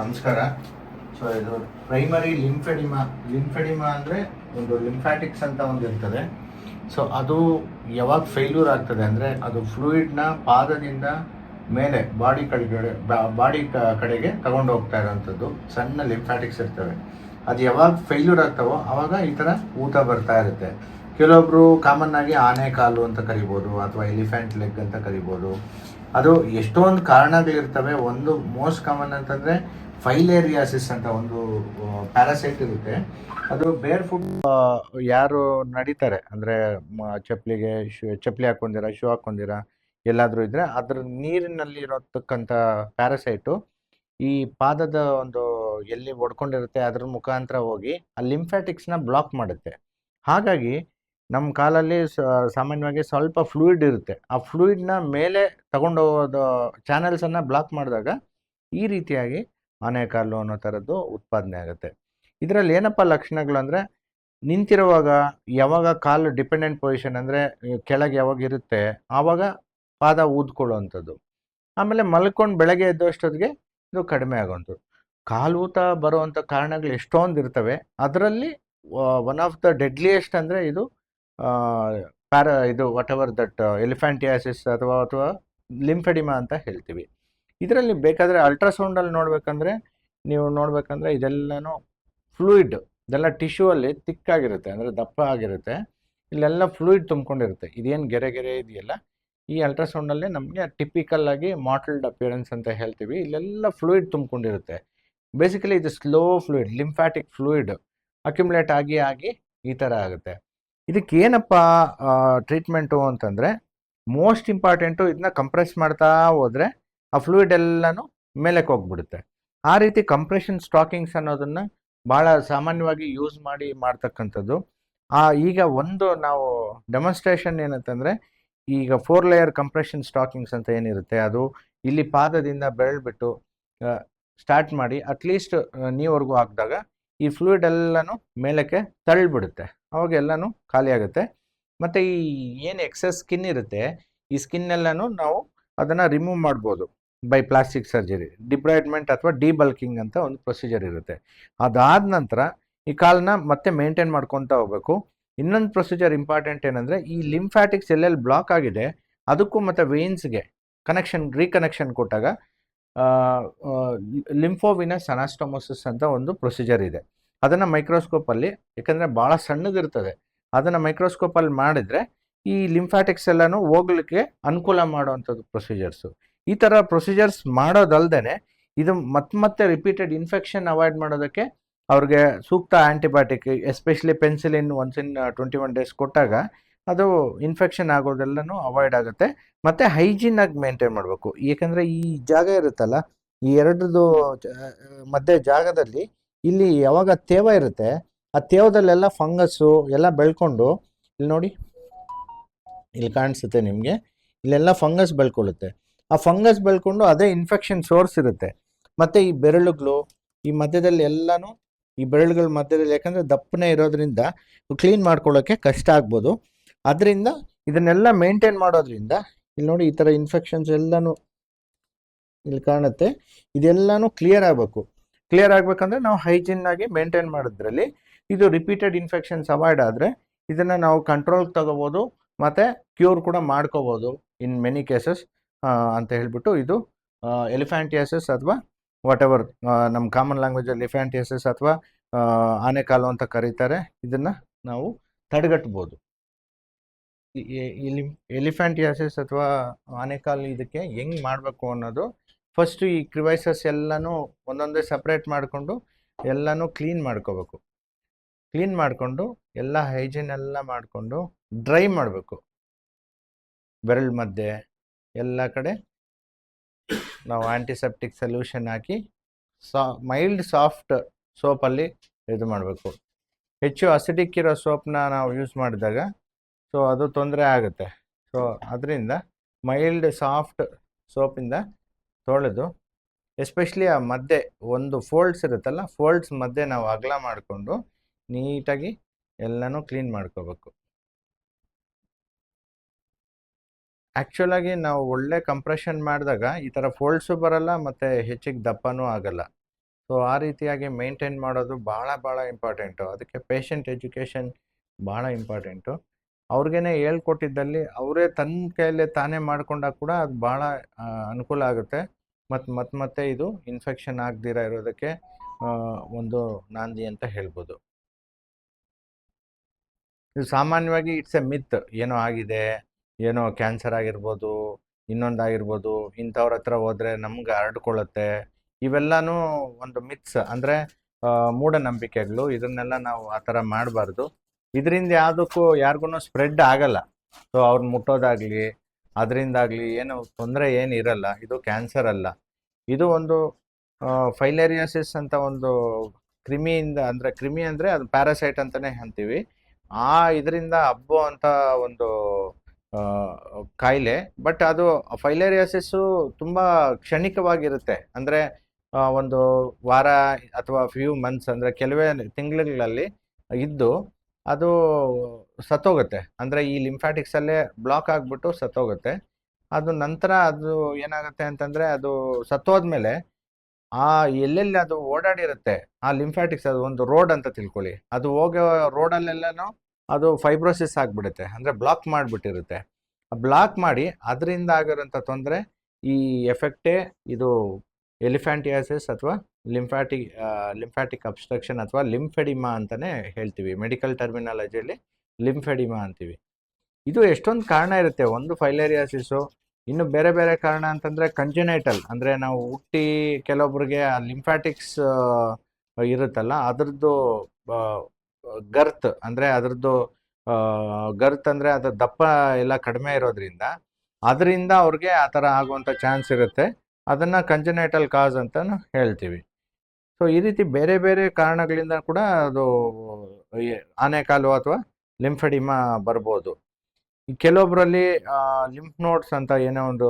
ನಮಸ್ಕಾರ ಸೊ ಇದು ಪ್ರೈಮರಿ ಲಿಂಫೆಡಿಮಾ ಲಿಂಫೆಡಿಮಾ ಅಂದರೆ ಒಂದು ಲಿಂಫ್ಯಾಟಿಕ್ಸ್ ಅಂತ ಒಂದು ಇರ್ತದೆ. ಸೊ ಅದು ಯಾವಾಗ ಫೇಲ್ಯೂರ್ ಆಗ್ತದೆ ಅಂದರೆ ಅದು ಫ್ಲೂಯಿಡ್ನ ಪಾದದಿಂದ ಮೇಲೆ ಬಾಡಿ ಕಡೆಗಡೆ ಬಾಡಿ ಕಡೆಗೆ ತಗೊಂಡು ಹೋಗ್ತಾ ಇರೋವಂಥದ್ದು. ಸಣ್ಣ ಲಿಂಫ್ಯಾಟಿಕ್ಸ್ ಇರ್ತವೆ. ಅದು ಯಾವಾಗ ಫೇಲ್ಯೂರ್ ಆಗ್ತವೋ ಆವಾಗ ಈ ಥರ ಊತ ಬರ್ತಾ ಇರುತ್ತೆ. ಕೆಲವೊಬ್ಬರು ಕಾಮನ್ ಆಗಿ ಆನೆ ಕಾಲು ಅಂತ ಕರಿಬೋದು, ಅಥವಾ ಎಲಿಫೆಂಟ್ ಲೆಗ್ ಅಂತ ಕರಿಬೋದು. ಅದು ಎಷ್ಟೊಂದು ಕಾರಣಗಳಿರ್ತವೆ, ಒಂದು ಮೋಸ್ಟ್ ಕಾಮನ್ ಅಂತಂದರೆ ಫೈಲೇರಿಯಾಸಿಸ್ ಅಂತ ಒಂದು ಪ್ಯಾರಾಸೈಟ್ ಇರುತ್ತೆ. ಅದು ಬೇರ್ ಫುಡ್ ಯಾರು ನಡೀತಾರೆ, ಅಂದರೆ ಚಪ್ಪಲಿಗೆ ಶೂ, ಚಪ್ಪಲಿ ಹಾಕೊಂಡಿರಾ ಶೂ ಹಾಕೊಂಡಿರ ಎಲ್ಲಾದರೂ ಇದ್ದರೆ ಅದ್ರ ನೀರಿನಲ್ಲಿ ಇರತಕ್ಕಂಥ ಪ್ಯಾರಾಸೈಟು, ಈ ಪಾದದ ಒಂದು ಎಲ್ಲಿ ಒಡ್ಕೊಂಡಿರುತ್ತೆ ಅದ್ರ ಮುಖಾಂತರ ಹೋಗಿ ಆ ಲಿಂಫ್ಯಾಟಿಕ್ಸ್ನ ಬ್ಲಾಕ್ ಮಾಡುತ್ತೆ. ಹಾಗಾಗಿ ನಮ್ಮ ಕಾಲಲ್ಲಿ ಸಾಮಾನ್ಯವಾಗಿ ಸ್ವಲ್ಪ ಫ್ಲೂಯಿಡ್ ಇರುತ್ತೆ. ಆ ಫ್ಲೂಯಿಡ್ನ ಮೇಲೆ ತಗೊಂಡೋಗೋದು ಚಾನೆಲ್ಸನ್ನು ಬ್ಲಾಕ್ ಮಾಡಿದಾಗ ಈ ರೀತಿಯಾಗಿ ಆನೆಕಾಲು ಅನ್ನೋ ಥರದ್ದು ಉತ್ಪಾದನೆ ಆಗುತ್ತೆ. ಇದರಲ್ಲಿ ಏನಪ್ಪ ಲಕ್ಷಣಗಳು ಅಂದರೆ, ನಿಂತಿರುವಾಗ ಯಾವಾಗ ಕಾಲು ಡಿಪೆಂಡೆಂಟ್ ಪೊಸಿಷನ್ ಅಂದರೆ ಕೆಳಗೆ ಯಾವಾಗ ಇರುತ್ತೆ, ಆವಾಗ ಪಾದ ಊದ್ಕೊಳ್ಳುವಂಥದ್ದು. ಆಮೇಲೆ ಮಲ್ಕೊಂಡು ಬೆಳಗ್ಗೆ ಎದ್ದಷ್ಟೊತ್ತಿಗೆ ಇದು ಕಡಿಮೆ ಆಗೋವಂಥದ್ದು ಕಾಲು ಊತ ಬರುವಂಥ ಕಾರಣಗಳು ಎಷ್ಟೊಂದು ಇರ್ತವೆ, ಅದರಲ್ಲಿ ಒನ್ ಆಫ್ ದ ಡೆಡ್ಲಿಯೆಸ್ಟ್ ಅಂದರೆ ಇದು ಪ್ಯಾರ ಇದು ವಾಟ್ ಎವರ್ ದಟ್ ಎಲಿಫ್ಯಾಂಟಿಯಾಸಿಸ್ ಅಥವಾ ಅಥವಾ ಲಿಂಫೆಡಿಮಾ ಅಂತ ಹೇಳ್ತೀವಿ. ಇದರಲ್ಲಿ ಬೇಕಾದರೆ ಅಲ್ಟ್ರಾಸೌಂಡಲ್ಲಿ ನೋಡಬೇಕಂದ್ರೆ, ನೀವು ನೋಡಬೇಕಂದ್ರೆ ಇದೆಲ್ಲನೂ ಫ್ಲೂಯಿಡ್ ಇದೆಲ್ಲ ಟಿಶ್ಯೂ ಅಲ್ಲಿ ತಿಕ್ಕಾಗಿರುತ್ತೆ, ಅಂದರೆ ದಪ್ಪ ಆಗಿರುತ್ತೆ. ಇಲ್ಲೆಲ್ಲ ಫ್ಲೂಯಿಡ್ ತುಂಬ್ಕೊಂಡಿರುತ್ತೆ. ಇದೇನು ಗೆರೆ ಗೆರೆ ಇದೆಯಲ್ಲ, ಈ ಅಲ್ಟ್ರಾಸೌಂಡಲ್ಲೇ ನಮಗೆ ಟಿಪಿಕಲ್ ಆಗಿ ಮಾಟಲ್ಡ್ ಅಪಿಯರೆನ್ಸ್ ಅಂತ ಹೇಳ್ತೀವಿ. ಇಲ್ಲೆಲ್ಲ ಫ್ಲೂಯಿಡ್ ತುಂಬ್ಕೊಂಡಿರುತ್ತೆ. ಬೇಸಿಕಲಿ ಇದು slow fluid lymphatic fluid accumulate ಆಗಿ ಆಗಿ ಈ ಥರ ಆಗುತ್ತೆ. ಇದಕ್ಕೆ ಏನಪ್ಪ ಟ್ರೀಟ್ಮೆಂಟು ಅಂತಂದರೆ ಮೋಸ್ಟ್ ಇಂಪಾರ್ಟೆಂಟು ಇದನ್ನ ಕಂಪ್ರೆಸ್ ಮಾಡ್ತಾ ಹೋದರೆ ಆ ಫ್ಲೂಯಿಡ್ ಎಲ್ಲನೂ ಮೇಲಕ್ಕೆ ಹೋಗ್ಬಿಡುತ್ತೆ. ಆ ರೀತಿ ಕಂಪ್ರೆಷನ್ ಸ್ಟಾಕಿಂಗ್ಸ್ ಅನ್ನೋದನ್ನು ಭಾಳ ಸಾಮಾನ್ಯವಾಗಿ ಯೂಸ್ ಮಾಡಿ ಮಾಡ್ತಕ್ಕಂಥದ್ದು. ಆ, ಈಗ ಒಂದು ನಾವು ಡೆಮಾನ್ಸ್ಟ್ರೇಷನ್ ಏನಂತಂದರೆ, ಈಗ ಫೋರ್ ಲೇಯರ್ ಕಂಪ್ರೆಷನ್ ಸ್ಟಾಕಿಂಗ್ಸ್ ಅಂತ ಏನಿರುತ್ತೆ, ಅದು ಇಲ್ಲಿ ಪಾದದಿಂದ ಬೆರಳ್ಬಿಟ್ಟು ಸ್ಟಾರ್ಟ್ ಮಾಡಿ ಅಟ್ಲೀಸ್ಟ್ ನೀವರೆಗೂ ಹಾಕಿದಾಗ ಈ ಫ್ಲೂಯಿಡ್ ಎಲ್ಲನೂ ಮೇಲಕ್ಕೆ ತಳ್ಳಿಬಿಡುತ್ತೆ. ಅವಾಗ ಎಲ್ಲನೂ ಖಾಲಿ ಆಗುತ್ತೆ. ಮತ್ತು ಈ ಏನು ಎಕ್ಸಸ್ ಸ್ಕಿನ್ ಇರುತ್ತೆ, ಈ ಸ್ಕಿನ್ ಎಲ್ಲನೂ ನಾವು ಅದನ್ನು ರಿಮೂವ್ ಮಾಡ್ಬೋದು. ಬೈ ಪ್ಲಾಸ್ಟಿಕ್ ಸರ್ಜರಿ ಡಿಬ್ರೈಡ್ಮೆಂಟ್ ಅಥವಾ ಡಿಬಲ್ಕಿಂಗ್ ಅಂತ ಒಂದು ಪ್ರೊಸೀಜರ್ ಇರುತ್ತೆ. ಅದಾದ ನಂತರ ಈ ಕಾಲನ್ನ ಮತ್ತೆ ಮೇಂಟೈನ್ ಮಾಡ್ಕೊತಾ ಹೋಗ್ಬೇಕು. ಇನ್ನೊಂದು ಪ್ರೊಸೀಜರ್ ಇಂಪಾರ್ಟೆಂಟ್ ಏನಂದರೆ, ಈ ಲಿಂಫ್ಯಾಟಿಕ್ಸ್ ಎಲ್ಲೆಲ್ಲಿ ಬ್ಲಾಕ್ ಆಗಿದೆ, ಅದಕ್ಕೂ ಮತ್ತು ವೇನ್ಸ್ಗೆ ಕನೆಕ್ಷನ್, ರೀಕನೆಕ್ಷನ್ ಕೊಟ್ಟಾಗ ಲಿಂಫೋವಿನಸ್ ಅನಾಸ್ಟೊಮೋಸಿಸ್ ಅಂತ ಒಂದು ಪ್ರೊಸೀಜರ್ ಇದೆ. ಅದನ್ನು ಮೈಕ್ರೋಸ್ಕೋಪಲ್ಲಿ ಯಾಕಂದರೆ ಭಾಳ ಸಣ್ಣದಿರ್ತದೆ, ಅದನ್ನು ಮೈಕ್ರೋಸ್ಕೋಪಲ್ಲಿ ಮಾಡಿದರೆ ಈ ಲಿಂಫ್ಯಾಟಿಕ್ಸ್ ಎಲ್ಲನೂ ಹೋಗ್ಲಿಕ್ಕೆ ಅನುಕೂಲ ಮಾಡುವಂಥದ್ದು ಪ್ರೊಸೀಜರ್ಸು. ಈ ಥರ ಪ್ರೊಸೀಜರ್ಸ್ ಮಾಡೋದಲ್ದೇ ಇದು ಮತ್ತೆ ಮತ್ತೆ ರಿಪೀಟೆಡ್ ಇನ್ಫೆಕ್ಷನ್ ಅವಾಯ್ಡ್ ಮಾಡೋದಕ್ಕೆ ಅವ್ರಿಗೆ ಸೂಕ್ತ antibiotic especially penicillin once in twenty one days ಕೊಟ್ಟಾಗ ಅದು ಇನ್ಫೆಕ್ಷನ್ ಆಗೋದೆಲ್ಲನೂ ಅವಾಯ್ಡ್ ಆಗುತ್ತೆ. ಮತ್ತು ಹೈಜೀನಾಗಿ ಮೇಂಟೈನ್ ಮಾಡಬೇಕು. ಏಕೆಂದರೆ ಈ ಜಾಗ ಇರುತ್ತಲ್ಲ, ಈ ಎರಡ್ರದ್ದು ಮಧ್ಯ ಜಾಗದಲ್ಲಿ ಇಲ್ಲಿ ಯಾವಾಗ ತೇವ ಇರುತ್ತೆ, ಆ ತೇವದಲ್ಲೆಲ್ಲ ಫಂಗಸ್ಸು ಎಲ್ಲ ಬೆಳ್ಕೊಂಡು, ಇಲ್ಲಿ ನೋಡಿ, ಇಲ್ಲಿ ಕಾಣಿಸುತ್ತೆ ನಿಮಗೆ, ಇಲ್ಲೆಲ್ಲ ಫಂಗಸ್ ಬೆಳ್ಕೊಳ್ಳುತ್ತೆ. ಆ ಫಂಗಸ್ ಬೆಳ್ಕೊಂಡು ಅದೇ ಇನ್ಫೆಕ್ಷನ್ ಸೋರ್ಸ್ ಇರುತ್ತೆ. ಮತ್ತೆ ಈ ಬೆರಳುಗಳು, ಈ ಮಧ್ಯದಲ್ಲಿ ಎಲ್ಲನೂ, ಈ ಬೆರಳುಗಳ ಮಧ್ಯದಲ್ಲಿ ಯಾಕಂದರೆ ದಪ್ಪನೆ ಇರೋದ್ರಿಂದ ಕ್ಲೀನ್ ಮಾಡ್ಕೊಳ್ಳೋಕ್ಕೆ ಕಷ್ಟ ಆಗ್ಬೋದು. ಅದರಿಂದ ಇದನ್ನೆಲ್ಲ ಮೇಂಟೈನ್ ಮಾಡೋದ್ರಿಂದ ಇಲ್ಲಿ ನೋಡಿ ಈ ಥರ ಇನ್ಫೆಕ್ಷನ್ಸ್ ಎಲ್ಲನೂ ಇಲ್ಲಿ ಕಾಣುತ್ತೆ. ಇದೆಲ್ಲನೂ ಕ್ಲಿಯರ್ ಆಗಬೇಕು. ಕ್ಲಿಯರ್ ಆಗಬೇಕಂದ್ರೆ ನಾವು ಹೈಜೀನ್ ಆಗಿ ಮೇಂಟೈನ್ ಮಾಡೋದ್ರಲ್ಲಿ ಇದು ರಿಪೀಟೆಡ್ ಇನ್ಫೆಕ್ಷನ್ಸ್ ಅವಾಯ್ಡ್ ಆದರೆ ಇದನ್ನು ನಾವು ಕಂಟ್ರೋಲ್ಗೆ ತಗೋಬೋದು, ಮತ್ತು ಕ್ಯೂರ್ ಕೂಡ ಮಾಡ್ಕೋಬೋದು ಇನ್ ಮೆನಿ ಕೇಸಸ್ ಅಂತ ಹೇಳ್ಬಿಟ್ಟು ಇದು ಎಲಿಫ್ಯಾಂಟಿಯಾಸಿಸ್ ಅಥವಾ ವಾಟ್ ಎವರ್ ನಮ್ಮ ಕಾಮನ್ ಲ್ಯಾಂಗ್ವೇಜಲ್ಲಿ ಎಲಿಫ್ಯಾಂಟಿಯಾಸಿಸ್ ಅಥವಾ ಆನೆಕಾಲು ಅಂತ ಕರೀತಾರೆ. ಇದನ್ನು ನಾವು ತಡೆಗಟ್ಬೋದು. ಇಲ್ಲಿ ಎಲಿಫ್ಯಾಂಟಿಯಾಸಿಸ್ ಅಥವಾ ಆನೆಕಾಲು ಇದಕ್ಕೆ ಹೆಂಗೆ ಮಾಡಬೇಕು ಅನ್ನೋದು ಫಸ್ಟು ಈ ಕ್ರಿವೈಸಸ್ ಎಲ್ಲನೂ ಒಂದೊಂದೇ ಸಪ್ರೇಟ್ ಮಾಡಿಕೊಂಡು ಎಲ್ಲನೂ ಕ್ಲೀನ್ ಮಾಡ್ಕೋಬೇಕು. ಕ್ಲೀನ್ ಮಾಡಿಕೊಂಡು ಎಲ್ಲ ಹೈಜೀನ್ ಎಲ್ಲ ಮಾಡಿಕೊಂಡು ಡ್ರೈ ಮಾಡಬೇಕು. ಬೆರಳು ಮಧ್ಯೆ ಎಲ್ಲ ಕಡೆ ನಾವು ಆ್ಯಂಟಿಸೆಪ್ಟಿಕ್ ಸೊಲ್ಯೂಷನ್ ಹಾಕಿ ಸಾ ಮೈಲ್ಡ್ ಸಾಫ್ಟ್ ಸೋಪಲ್ಲಿ ಇದು ಮಾಡಬೇಕು. ಹೆಚ್ಚು ಅಸಿಡಿಕ್ ಇರೋ ಸೋಪ್ನ ನಾವು ಯೂಸ್ ಮಾಡಿದಾಗ ಸೊ ಅದು ತೊಂದರೆ ಆಗುತ್ತೆ. ಸೊ ಅದರಿಂದ ಮೈಲ್ಡ್ ಸಾಫ್ಟ್ ಸೋಪಿಂದ ತೊಳೆದು ಎಸ್ಪೆಷಲಿ ಆ ಮಧ್ಯೆ ಒಂದು ಫೋಲ್ಡ್ಸ್ ಇರುತ್ತಲ್ಲ ಫೋಲ್ಡ್ಸ್ ಮಧ್ಯೆ ನಾವು ಅಗಲ ಮಾಡಿಕೊಂಡು ನೀಟಾಗಿ ಎಲ್ಲನೂ ಕ್ಲೀನ್ ಮಾಡ್ಕೋಬೇಕು. ಆ್ಯಕ್ಚುಲಾಗಿ ನಾವು ಒಳ್ಳೆ ಕಂಪ್ರೆಷನ್ ಮಾಡಿದಾಗ ಈ ಥರ ಫೋಲ್ಡ್ಸು ಬರಲ್ಲ ಮತ್ತು ಹೆಚ್ಚಿಗೆ ದಪ್ಪನೂ ಆಗಲ್ಲ. ಸೊ ಆ ರೀತಿಯಾಗಿ ಮೇಂಟೈನ್ ಮಾಡೋದು ಭಾಳ ಭಾಳ ಇಂಪಾರ್ಟೆಂಟು ಅದಕ್ಕೆ ಪೇಷಂಟ್ ಎಜುಕೇಷನ್ ಭಾಳ ಇಂಪಾರ್ಟೆಂಟು ಅವ್ರಿಗೇ ಹೇಳ್ಕೊಟ್ಟಿದ್ದಲ್ಲಿ ಅವರೇ ತನ್ನ ಕೈಯಲ್ಲೇ ತಾನೇ ಮಾಡ್ಕೊಂಡಾಗ ಕೂಡ ಅದು ಭಾಳ ಅನುಕೂಲ ಆಗುತ್ತೆ. ಮತ್ತು ಮತ್ತೆ ಮತ್ತೆ ಇದು ಇನ್ಫೆಕ್ಷನ್ ಆಗದಿರ ಇರೋದಕ್ಕೆ ಒಂದು ನಾಂದಿ ಅಂತ ಹೇಳ್ಬೋದು. ಇದು ಸಾಮಾನ್ಯವಾಗಿ ಇಟ್ಸ್ ಎ ಮಿತ್ ಏನೋ ಆಗಿದೆ. ಏನೋ ಕ್ಯಾನ್ಸರ್ ಆಗಿರ್ಬೋದು, ಇನ್ನೊಂದಾಗಿರ್ಬೋದು, ಇಂಥವ್ರ ಹತ್ರ ಹೋದರೆ ನಮ್ಗೆ ಹರಡ್ಕೊಳ್ಳುತ್ತೆ. ಇವೆಲ್ಲನೂ ಒಂದು ಮಿತ್ಸ್ ಅಂದರೆ ಮೂಢನಂಬಿಕೆಗಳು. ಇದನ್ನೆಲ್ಲ ನಾವು ಆ ಥರ ಮಾಡಬಾರ್ದು. ಇದರಿಂದ ಯಾವುದಕ್ಕೂ ಯಾರಿಗೂ ಸ್ಪ್ರೆಡ್ ಆಗಲ್ಲ. ಸೊ ಅವ್ರನ್ನ ಮುಟ್ಟೋದಾಗಲಿ, ಅದರಿಂದಾಗಲಿ ಏನು ತೊಂದರೆ ಏನು ಇರಲ್ಲ. ಇದು ಕ್ಯಾನ್ಸರ್ ಅಲ್ಲ. ಇದು ಒಂದು ಫೈಲೇರಿಯಾಸಿಸ್ ಅಂತ ಒಂದು ಕ್ರಿಮಿಯಿಂದ ಅಂದರೆ, ಕ್ರಿಮಿ ಅಂದರೆ ಅದು ಪ್ಯಾರಾಸೈಟ್ ಅಂತಲೇ ಅಂತೀವಿ. ಆ, ಇದರಿಂದ ಹಬ್ಬೋ ಅಂತ ಒಂದು ಕಾಯಿಲೆ, ಬಟ್ ಅದು ಫೈಲೇರಿಯಾಸಿಸ್ಸು ತುಂಬ ಕ್ಷಣಿಕವಾಗಿರುತ್ತೆ. ಅಂದರೆ ಒಂದು ವಾರ ಅಥವಾ ಫ್ಯೂ ಮಂತ್ಸ್ ಅಂದರೆ ಕೆಲವೇ ತಿಂಗಳುಗಳಲ್ಲಿ ಇದ್ದು ಅದು ಸತ್ತೋಗುತ್ತೆ. ಅಂದರೆ ಈ ಲಿಂಫ್ಯಾಟಿಕ್ಸಲ್ಲೇ ಬ್ಲಾಕ್ ಆಗಿಬಿಟ್ಟು ಸತ್ತೋಗುತ್ತೆ. ಅದು ನಂತರ ಅದು ಏನಾಗುತ್ತೆ ಅಂತಂದರೆ ಅದು ಸತ್ತೋದ್ಮೇಲೆ ಆ ಎಲ್ಲೆಲ್ಲಿ ಅದು ಓಡಾಡಿರುತ್ತೆ, ಆ ಲಿಂಫ್ಯಾಟಿಕ್ಸ್ ಅದು ಒಂದು ರೋಡ್ ಅಂತ ತಿಳ್ಕೊಳ್ಳಿ. ಅದು ಹೋಗೋ ರೋಡಲ್ಲೆಲ್ಲನೂ ಅದು ಫೈಬ್ರೋಸಿಸ್ ಆಗಿಬಿಡುತ್ತೆ, ಅಂದರೆ ಬ್ಲಾಕ್ ಮಾಡಿಬಿಟ್ಟಿರುತ್ತೆ. ಬ್ಲಾಕ್ ಮಾಡಿ ಅದರಿಂದ ಆಗಿರೋಂಥ ತೊಂದರೆ ಈ ಎಫೆಕ್ಟೇ ಇದು ಎಲಿಫ್ಯಾಂಟಿಯಾಸಿಸ್ ಅಥವಾ ಲಿಂಫ್ಯಾಟಿಕ್ ಲಿಂಫ್ಯಾಟಿಕ್ ಅಬ್ಸ್ಟ್ರಕ್ಷನ್ ಅಥವಾ ಲಿಂಫೆಡಿಮಾ ಅಂತಲೇ ಹೇಳ್ತೀವಿ. ಮೆಡಿಕಲ್ ಟರ್ಮಿನಾಲಜಿಯಲ್ಲಿ ಲಿಂಫೆಡಿಮಾ ಅಂತೀವಿ. ಇದು ಎಷ್ಟೊಂದು ಕಾರಣ ಇರುತ್ತೆ. ಒಂದು ಫೈಲೇರಿಯಾಸಿಸು ಇನ್ನು ಬೇರೆ ಬೇರೆ ಕಾರಣ ಅಂತಂದರೆ ಕಂಜುನೈಟಲ್ ಅಂದರೆ ನಾವು ಹುಟ್ಟಿ ಕೆಲವೊಬ್ರಿಗೆ ಆ ಲಿಂಫ್ಯಾಟಿಕ್ಸ್ ಇರುತ್ತಲ್ಲ, ಅದ್ರದ್ದು ಗರ್ತ್ ಅಂದರೆ ಅದರದ್ದು ಗರ್ತ್ ಅಂದರೆ ಅದ್ರ ದಪ್ಪ ಎಲ್ಲ ಕಡಿಮೆ ಇರೋದ್ರಿಂದ ಅದರಿಂದ ಅವ್ರಿಗೆ ಆ ಥರ ಆಗುವಂಥ ಚಾನ್ಸ್ ಇರುತ್ತೆ. ಅದನ್ನು ಕಂಜನೇಟಲ್ ಕಾಸ್ ಅಂತ ಹೇಳ್ತೀವಿ. ಸೊ ಈ ರೀತಿ ಬೇರೆ ಬೇರೆ ಕಾರಣಗಳಿಂದ ಕೂಡ ಅದು ಆನೆಕಾಲು ಅಥವಾ ಲಿಂಫೆಡಿಮಾ ಬರ್ಬೋದು. ಕೆಲವೊಬ್ಬರಲ್ಲಿ ಲಿಂಫ್ ನೋಟ್ಸ್ ಅಂತ ಏನೋ ಒಂದು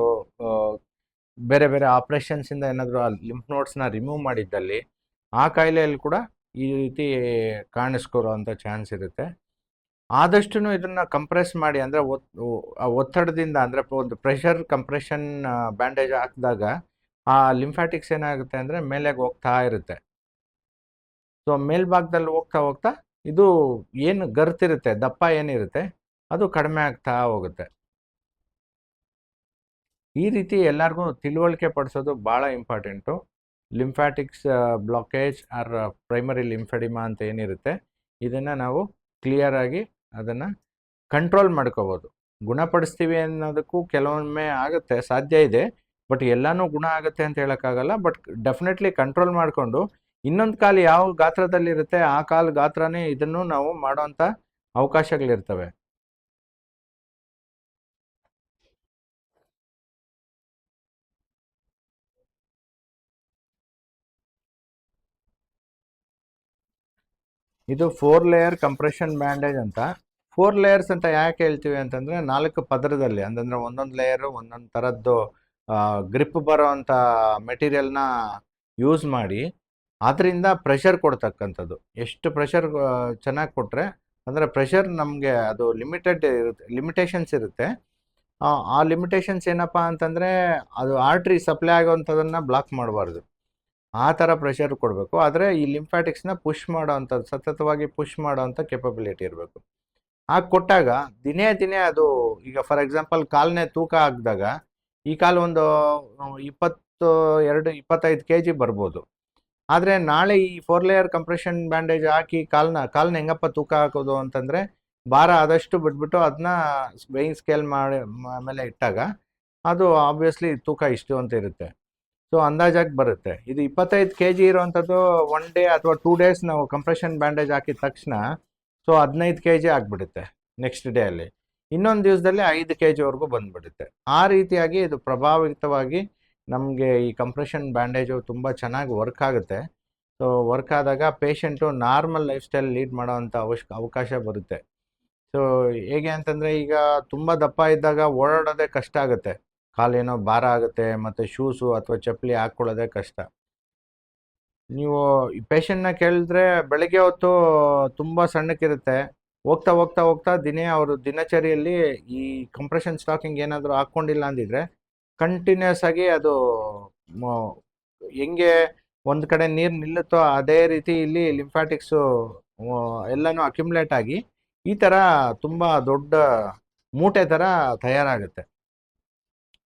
ಬೇರೆ ಬೇರೆ ಆಪ್ರೇಷನ್ಸಿಂದ ಏನಾದರೂ ಆ ಲಿಂಫ್ ನೋಟ್ಸ್ನ ರಿಮೂವ್ ಮಾಡಿದ್ದಲ್ಲಿ ಆ ಕಾಯಿಲೆಯಲ್ಲಿ ಕೂಡ ಈ ರೀತಿ ಕಾಣಿಸ್ಕೊರೋ ಅಂತ ಚಾನ್ಸ್ ಇರುತ್ತೆ. ಆದಷ್ಟು ಇದನ್ನ ಕಂಪ್ರೆಸ್ ಮಾಡಿ ಅಂದರೆ ಒತ್ತಡದಿಂದ ಅಂದರೆ ಒಂದು ಪ್ರೆಷರ್ ಕಂಪ್ರೆಷನ್ ಬ್ಯಾಂಡೇಜ್ ಹಾಕಿದಾಗ ಆ ಲಿಂಫ್ಯಾಟಿಕ್ಸ್ ಏನಾಗುತ್ತೆ ಅಂದರೆ ಮೇಲೆಗೆ ಹೋಗ್ತಾ ಇರುತ್ತೆ. ಸೊ ಮೇಲ್ಭಾಗದಲ್ಲಿ ಹೋಗ್ತಾ ಹೋಗ್ತಾ ಇದು ಏನು ಗರ್ತಿರುತ್ತೆ, ದಪ್ಪ ಏನಿರುತ್ತೆ, ಅದು ಕಡಿಮೆ ಆಗ್ತಾ ಹೋಗುತ್ತೆ. ಈ ರೀತಿ ಎಲ್ಲರಿಗೂ ತಿಳುವಳಿಕೆ ಪಡಿಸೋದು ಭಾಳ important lymphatics blockage or primary lymphedema ಅಂತ ಏನಿರುತ್ತೆ, ಇದನ್ನು ನಾವು ಕ್ಲಿಯರಾಗಿ ಅದನ್ನು ಕಂಟ್ರೋಲ್ ಮಾಡ್ಕೋಬೋದು. ಗುಣಪಡಿಸ್ತೀವಿ ಅನ್ನೋದಕ್ಕೂ ಕೆಲವೊಮ್ಮೆ ಆಗುತ್ತೆ, ಸಾಧ್ಯ ಇದೆ ಬಟ್ ಎಲ್ಲನೂ ಗುಣ ಆಗುತ್ತೆ ಅಂತ ಹೇಳೋಕ್ಕಾಗಲ್ಲ ಬಟ್ ಡೆಫಿನೆಟ್ಲಿ ಕಂಟ್ರೋಲ್ ಮಾಡಿಕೊಂಡು ಇನ್ನೊಂದು ಕಾಲು ಯಾವ ಗಾತ್ರದಲ್ಲಿರುತ್ತೆ ಆ ಕಾಲು ಗಾತ್ರನೇ ಇದನ್ನು ನಾವು ಮಾಡೋವಂಥ ಅವಕಾಶಗಳಿರ್ತವೆ. ಇದು ಫೋರ್ ಲೇಯರ್ ಕಂಪ್ರೆಷನ್ ಬ್ಯಾಂಡೇಜ್ ಅಂತ. ಫೋರ್ ಲೇಯರ್ಸ್ ಅಂತ ಯಾಕೆ ಹೇಳ್ತೀವಿ ಅಂತಂದರೆ ನಾಲ್ಕು ಪದರದಲ್ಲಿ ಅಂತಂದರೆ ಒಂದೊಂದು ಲೇಯರು ಒಂದೊಂದು ಥರದ್ದು ಗ್ರಿಪ್ ಬರೋ ಅಂಥ ಮೆಟೀರಿಯಲ್ನ ಯೂಸ್ ಮಾಡಿ ಅದರಿಂದ ಪ್ರೆಷರ್ ಕೊಡ್ತಕ್ಕಂಥದ್ದು. ಎಷ್ಟು ಪ್ರೆಷರ್ ಚೆನ್ನಾಗಿ ಕೊಟ್ಟರೆ ಅಂದರೆ ಪ್ರೆಷರ್ ನಮಗೆ ಅದು ಲಿಮಿಟೆಡ್ ಇರುತ್ತೆ ಲಿಮಿಟೇಷನ್ಸ್ ಇರುತ್ತೆ. ಆ, ಲಿಮಿಟೇಷನ್ಸ್ ಏನಪ್ಪ ಅಂತಂದರೆ ಅದು ಆರ್ಟ್ರಿ ಸಪ್ಲೈ ಆಗೋವಂಥದ್ದನ್ನು ಬ್ಲಾಕ್ ಮಾಡಬಾರ್ದು. ಆ ಥರ ಪ್ರೆಷರ್ ಕೊಡಬೇಕು. ಆದರೆ ಈ ಲಿಂಫ್ಯಾಟಿಕ್ಸ್ನ ಪುಷ್ ಮಾಡೋ ಅಂಥದ್ದು ಸತತವಾಗಿ ಪುಷ್ ಮಾಡೋ ಅಂಥ ಕೆಪಬಿಲಿಟಿ ಇರಬೇಕು. ಆಗ ಕೊಟ್ಟಾಗ ದಿನೇ ದಿನೇ ಅದು ಈಗ ಫಾರ್ ಎಕ್ಸಾಂಪಲ್ ಕಾಲನೇ ತೂಕ ಹಾಕಿದಾಗ ಈ ಕಾಲು ಒಂದು ಇಪ್ಪತ್ತು, ಎರಡು, ಇಪ್ಪತ್ತೈದು ಕೆ ಜಿ ಬರ್ಬೋದು. ಆದರೆ ನಾಳೆ ಈ ಫೋರ್ ಲೇಯರ್ ಕಂಪ್ರೆಷನ್ ಬ್ಯಾಂಡೇಜ್ ಹಾಕಿ ಕಾಲನ್ನ ಕಾಲನ್ನ ಹೆಂಗಪ್ಪ ತೂಕ ಹಾಕೋದು ಅಂತಂದರೆ ಭಾರ ಆದಷ್ಟು ಬಿಟ್ಬಿಟ್ಟು ಅದನ್ನ ವೇಯಿಂಗ್ ಸ್ಕೇಲ್ ಮಾಡಿ ಆಮೇಲೆ ಇಟ್ಟಾಗ ಅದು ಆಬ್ವಿಯಸ್ಲಿ ತೂಕ ಇಷ್ಟು ಅಂತ ಇರುತ್ತೆ. ಸೊ ಅಂದಾಜಾಗಿ ಬರುತ್ತೆ. ಇದು ಇಪ್ಪತ್ತೈದು ಕೆ ಜಿ ಇರುವಂಥದ್ದು ಒನ್ ಡೇ ಅಥವಾ ಟೂ ಡೇಸ್ ನಾವು ಕಂಪ್ರೆಷನ್ ಬ್ಯಾಂಡೇಜ್ ಹಾಕಿದ ತಕ್ಷಣ ಸೊ ಹದಿನೈದು ಕೆ ಜಿ ಆಗಿಬಿಡುತ್ತೆ ನೆಕ್ಸ್ಟ್ ಡೇ ಅಲ್ಲಿ. ಇನ್ನೊಂದು ದಿವಸದಲ್ಲಿ ಐದು ಕೆ ಜಿವರೆಗೂ ಬಂದ್ಬಿಡುತ್ತೆ. ಆ ರೀತಿಯಾಗಿ ಇದು ಪ್ರಭಾವಿತವಾಗಿ ನಮಗೆ ಈ ಕಂಪ್ರೆಷನ್ ಬ್ಯಾಂಡೇಜು ತುಂಬ ಚೆನ್ನಾಗಿ ವರ್ಕ್ ಆಗುತ್ತೆ. ಸೊ ವರ್ಕ್ ಆದಾಗ patient normal lifestyle lead ಮಾಡೋವಂಥ ಅವಶ್ ಅವಕಾಶ ಬರುತ್ತೆ. ಸೊ ಹೇಗೆ ಅಂತಂದರೆ ಈಗ ತುಂಬ ದಪ್ಪ ಇದ್ದಾಗ ಓಡಾಡೋದೇ ಕಷ್ಟ ಆಗುತ್ತೆ. ಕಾಲೇನೋ ಭಾರ ಆಗುತ್ತೆ, ಮತ್ತು ಶೂಸು ಅಥವಾ ಚಪ್ಪಲಿ ಹಾಕ್ಕೊಳ್ಳೋದೇ ಕಷ್ಟ. ನೀವು ಈ ಪೇಷಂಟ್ನ ಕೇಳಿದ್ರೆ ಬೆಳಗ್ಗೆ ಹೊತ್ತು ತುಂಬ ಸಣ್ಣಕ್ಕಿರುತ್ತೆ. ಹೋಗ್ತಾ ಹೋಗ್ತಾ ಹೋಗ್ತಾ ದಿನೇ ಅವರು ದಿನಚರಿಯಲ್ಲಿ ಈ ಕಂಪ್ರೆಷನ್ ಸ್ಟಾಕಿಂಗ್ ಏನಾದರೂ ಹಾಕ್ಕೊಂಡಿಲ್ಲ ಅಂದಿದ್ರೆ ಕಂಟಿನ್ಯೂಸ್ ಆಗಿ ಅದು ಹೆಂಗೆ ಒಂದು ಕಡೆ ನೀರು ನಿಲ್ಲುತ್ತೋ ಅದೇ ರೀತಿ ಇಲ್ಲಿ ಲಿಂಫ್ಯಾಟಿಕ್ಸು ಎಲ್ಲನೂ ಅಕ್ಯುಮ್ಲೇಟ್ ಆಗಿ ಈ ಥರ ತುಂಬ ದೊಡ್ಡ ಮೂಟೆ ಥರ ತಯಾರಾಗುತ್ತೆ.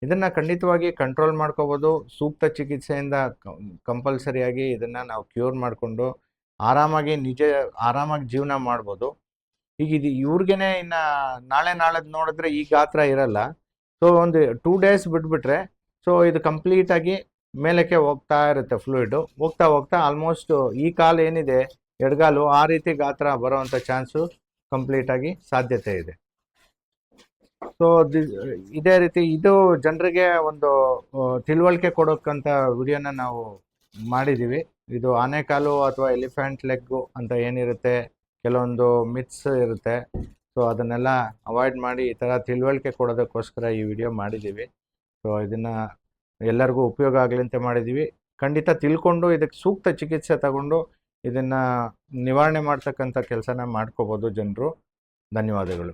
ಇದನ್ನು ಖಂಡಿತವಾಗಿ ಕಂಟ್ರೋಲ್ ಮಾಡ್ಕೋಬೋದು. ಸೂಕ್ತ ಚಿಕಿತ್ಸೆಯಿಂದ ಕಂಪಲ್ಸರಿಯಾಗಿ ಇದನ್ನು ನಾವು ಕ್ಯೂರ್ ಮಾಡಿಕೊಂಡು ಆರಾಮಾಗಿ ನಿಜ, ಆರಾಮಾಗಿ ಜೀವನ ಮಾಡ್ಬೋದು. ಈಗ ಇದು ಇವ್ರಿಗೇನೆ ಇನ್ನು ನಾಳೆ ನಾಳೆದು ನೋಡಿದ್ರೆ ಈ ಗಾತ್ರ ಇರಲ್ಲ. ಸೊ ಒಂದು ಟೂ ಡೇಸ್ ಬಿಟ್ಬಿಟ್ರೆ ಸೊ ಇದು ಕಂಪ್ಲೀಟಾಗಿ ಮೇಲಕ್ಕೆ ಹೋಗ್ತಾ ಇರುತ್ತೆ ಫ್ಲೂಯಿಡು ಹೋಗ್ತಾ ಹೋಗ್ತಾ ಆಲ್ಮೋಸ್ಟ್ ಈ ಕಾಲು ಏನಿದೆ, ಎಡಗಾಲು ಆ ರೀತಿ ಗಾತ್ರ ಬರೋವಂಥ ಚಾನ್ಸು ಕಂಪ್ಲೀಟಾಗಿ ಸಾಧ್ಯತೆ ಇದೆ. ಸೊ ಇದೇ ರೀತಿ ಇದು ಜನರಿಗೆ ಒಂದು ತಿಳುವಳಿಕೆ ಕೊಡೋಕ್ಕಂತ ವಿಡಿಯೋನ ನಾವು ಮಾಡಿದ್ದೀವಿ. ಇದು ಆನೆಕಾಲು ಅಥವಾ ಎಲಿಫೆಂಟ್ ಲೆಗ್ಗು ಅಂತ ಏನಿರುತ್ತೆ, ಕೆಲವೊಂದು ಮಿತ್ಸ್ ಇರುತ್ತೆ. ಸೊ ಅದನ್ನೆಲ್ಲ ಅವಾಯ್ಡ್ ಮಾಡಿ ಈ ಥರ ತಿಳುವಳಿಕೆ ಕೊಡೋದಕ್ಕೋಸ್ಕರ ಈ ವಿಡಿಯೋ ಮಾಡಿದ್ದೀವಿ. ಸೊ ಇದನ್ನು ಎಲ್ಲರಿಗೂ ಉಪಯೋಗ ಆಗಲಿ ಅಂತ ಮಾಡಿದ್ದೀವಿ. ಖಂಡಿತ ತಿಳ್ಕೊಂಡು ಇದಕ್ಕೆ ಸೂಕ್ತ ಚಿಕಿತ್ಸೆ ತಗೊಂಡು ಇದನ್ನು ನಿವಾರಣೆ ಮಾಡ್ತಕ್ಕಂಥ ಕೆಲಸನ ಮಾಡ್ಕೋಬೋದು ಜನರು. ಧನ್ಯವಾದಗಳು.